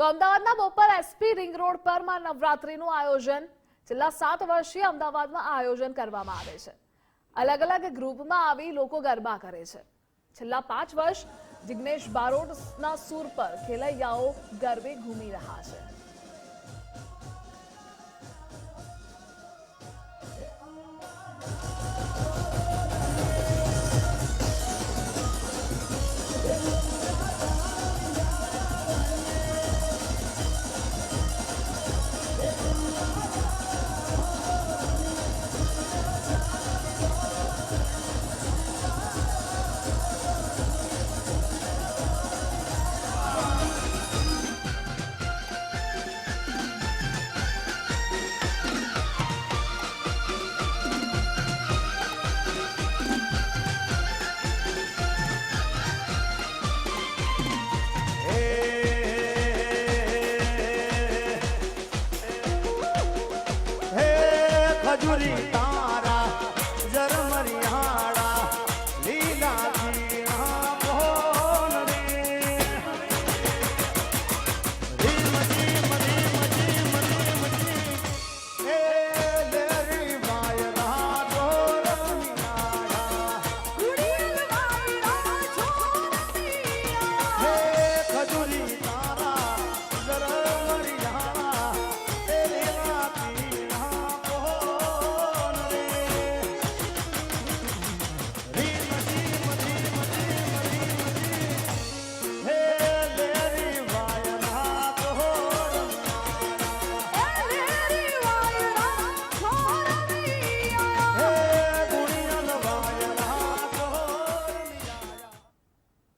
તો અમદાવાદના Bopal SP ring road પરમાં નવરાત્રીનું આયોજન. છેલ્લા સાત વર્ષથી અમદાવાદમાં આયોજન કરવામાં આવે છે. અલગ અલગ ગ્રુપમાં આવી લોકો ગરબા કરે છે. છેલ્લા પાંચ વર્ષ જિગ્નેશ બારોટના સૂર પર ખેલૈયાઓ ગરબે ઘૂમી રહ્યા છે. Juli. Juli.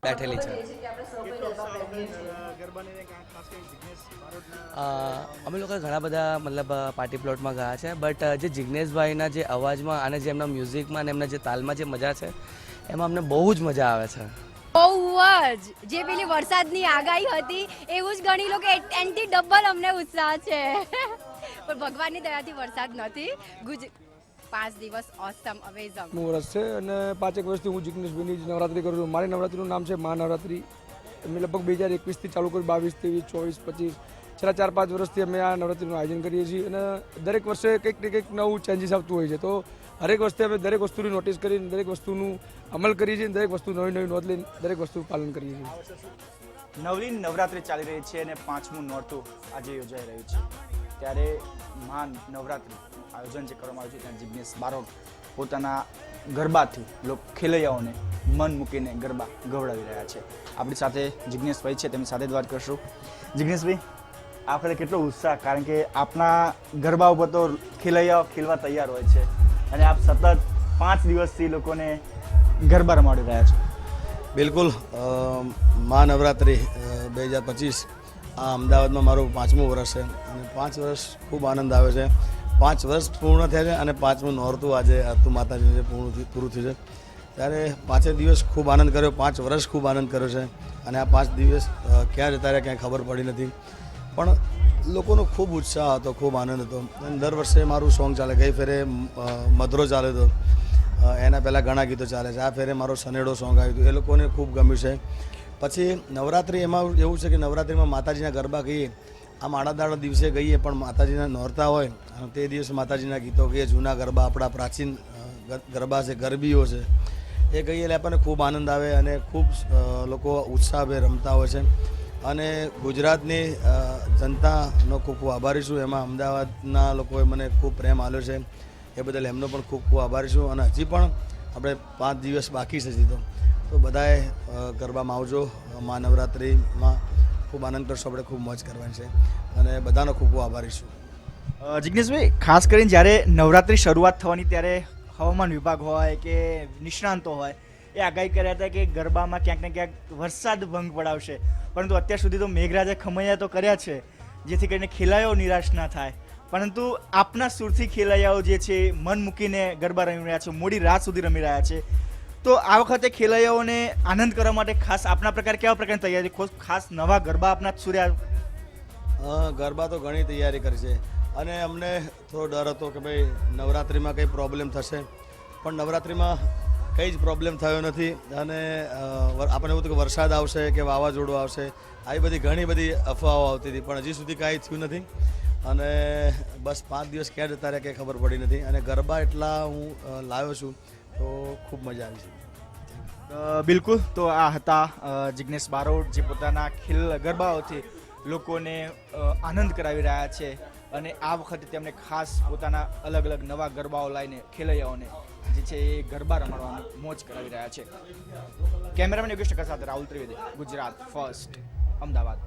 બેઠેલી છે. અમે લોકો ઘણા બધા મતલબ પાર્ટી પ્લોટમાં ગયા છે બટ જે જિજ્ઞેશભાઈના જે અવાજમાં અને જે એમના મ્યુઝિકમાં અને એમના જે તાલમાં જે મજા છે એમાં અમને બહુ જ મજા આવે છે. બહુ જ. જે પેલી વરસાદની આગાહી હતી એવું જ ગણી લો કે એન્ટી ડબલ અમને ઉત્સાહ છે. પણ ભગવાનની દયાથી વરસાદ નથી. ગુજ પાંચ દિવસ ઓસમ અમેઝમનું વર્ષ છે અને પાંચેક વર્ષથી હું જિગ્નેશભાઈની જ નવરાત્રી કરું છું. મારી નવરાત્રીનું નામ છે મહાનવરાત્રી અમે લગભગ બે હજાર એકવીસથી ચાલુ કર્યું બાવીસ ત્રેવીસ ચોવીસ પચીસ. છેલ્લા ચાર પાંચ વર્ષથી અમે આ નવરાત્રીનું આયોજન કરીએ છીએ અને દરેક વર્ષે કંઈક ને કંઈક નવું ચેન્જીસ આવતું હોય છે. તો હરેક વર્ષે અમે દરેક વસ્તુની નોટિસ કરીને દરેક વસ્તુનું અમલ કરીએ છીએ અને દરેક વસ્તુ નવી નવી નોંધ લઈને દરેક વસ્તુનું પાલન કરીએ છીએ. નવલી નવરાત્રિ ચાલી રહી છે અને પાંચમું નોરતું આજે યોજાઈ રહ્યું છે. ત્યારે મહાન નવરાત્રિ આયોજન જે કરવામાં આવ્યું છે, ત્યાં જિજ્ઞેશ બારોટ પોતાના ગરબાથી લોક ખેલૈયાઓને મન મૂકીને ગરબા ગવડાવી રહ્યા છે. આપણી સાથે જિજ્ઞેશભાઈ છે, તેમની સાથે જ વાત કરશું. જિજ્ઞેશભાઈ આપણે કેટલો ઉત્સાહ, કારણ કે આપના ગરબા ઉપર તો ખેલૈયાઓ ખેલવા તૈયાર હોય છે અને આપ સતત પાંચ દિવસથી લોકોને ગરબા રમાડી રહ્યા છો. બિલકુલ મહાનવરાત્રિ બે હજાર પચીસ આ અમદાવાદમાં મારું પાંચમું વર્ષ છે. અને પાંચ વર્ષ ખૂબ આનંદ આવે છે. પાંચ વર્ષ પૂર્ણ થયા છે અને પાંચમું નોરતું આજે હતું માતાજી જે પૂર્ણ પૂરું થયું છે. ત્યારે પાંચે દિવસ ખૂબ આનંદ કર્યો, પાંચ વર્ષ ખૂબ આનંદ કર્યો છે. અને આ પાંચ દિવસ ક્યાં જતા રહ્યા ક્યાંય ખબર પડી નથી. પણ લોકોનો ખૂબ ઉત્સાહ હતો, ખૂબ આનંદ હતો. અને દર વર્ષે મારું સોંગ ચાલે, ગઈ ફેરે મધરો ચાલે તો એના પહેલાં ઘણા ગીતો ચાલે છે. આ ફેરે મારો સનેડો સોંગ આવ્યું હતું. એ લોકોને ખૂબ ગમ્યું છે. પછી નવરાત્રિ એમાં એવું છે કે નવરાત્રિમાં માતાજીના ગરબા કહીએ આમ આડાદાડા દિવસે ગઈએ પણ માતાજીના નોરતા હોય. તે દિવસે માતાજીના ગીતો કહીએ જૂના ગરબા આપણા પ્રાચીન ગરબા છે, ગરબીઓ છે. એ ગઈએ એટલે આપણને ખૂબ આનંદ આવે અને ખૂબ લોકો ઉત્સાહભે રમતા હોય છે. અને ગુજરાતની જનતાનો ખૂબ ખૂબ આભારી છું. એમાં અમદાવાદના લોકોએ મને ખૂબ પ્રેમ આપ્યો છે. એ બદલ એમનો પણ ખૂબ ખૂબ આભારી છું. અને હજી પણ આપણે પાંચ દિવસ બાકી છે હજી તો. તો બધાએ ગરબામાં આવજો. મા નવરાત્રિમાં ખૂબ આનંદ કરશો. આપણે ખૂબ મોજ કરવાની છે. અને બધાનો ખૂબ ખૂબ આભારી છું. જિજ્ઞેશભાઈ ખાસ કરીને જ્યારે નવરાત્રિ શરૂઆત થવાની ત્યારે હવામાન વિભાગ હોય કે નિષ્ણાંતો હોય, એ આગાહી કર્યા હતા કે ગરબામાં ક્યાંક ને ક્યાંક વરસાદ ભંગ પડાવશે. પરંતુ અત્યાર સુધી તો મેઘરાજે ખમૈયા તો કર્યા છે, જેથી કરીને ખેલાયો નિરાશ ના થાય. પરંતુ આપના સુરથી ખેલૈયાઓ જે છે, મન મૂકીને ગરબા રમી રહ્યા છે, મોડી રાત સુધી રમી રહ્યા છે. તો આ વખતે ખેલૈયાઓને આનંદ કરવા માટે ખાસ આપના પ્રકાર કેવા પ્રકારની તૈયારી ખાસ નવા ગરબા આપના સૂર્યા ગરબા તો ઘણી તૈયારી કરી છે. અને અમને થોડો ડર હતો કે ભાઈ નવરાત્રિમાં કંઈ પ્રોબ્લેમ થશે. પણ નવરાત્રિમાં કંઈ જ પ્રોબ્લેમ થયો નથી. અને આપણને એવું હતું કે વરસાદ આવશે કે વાવાઝોડું આવશે. આવી બધી ઘણી બધી અફવાઓ આવતી હતી. પણ હજી સુધી કાંઈ થયું નથી. અને બસ પાંચ દિવસ ક્યાં જતા રહ્યા કંઈ ખબર પડી નથી. અને ગરબા એટલા હું લાવ્યો છું, તો ખૂબ મજા આવી છે. બિલકુલ. તો આ હતા જિગ્નેશ બારોટ જે પોતાના ખીલ ગરબાઓથી લોકોને આનંદ કરાવી રહ્યા છે અને આ વખતે તેમણે ખાસ પોતાના અલગ અલગ નવા ગરબાઓ લાવીને ખેલૈયાઓને જે છે એ ગરબા રમાડવાની મોજ કરાવી રહ્યા છે. કેમેરામેન યોગેશ ટકા સાથે રાહુલ ત્રિવેદી, ગુજરાત ફર્સ્ટ, અમદાવાદ.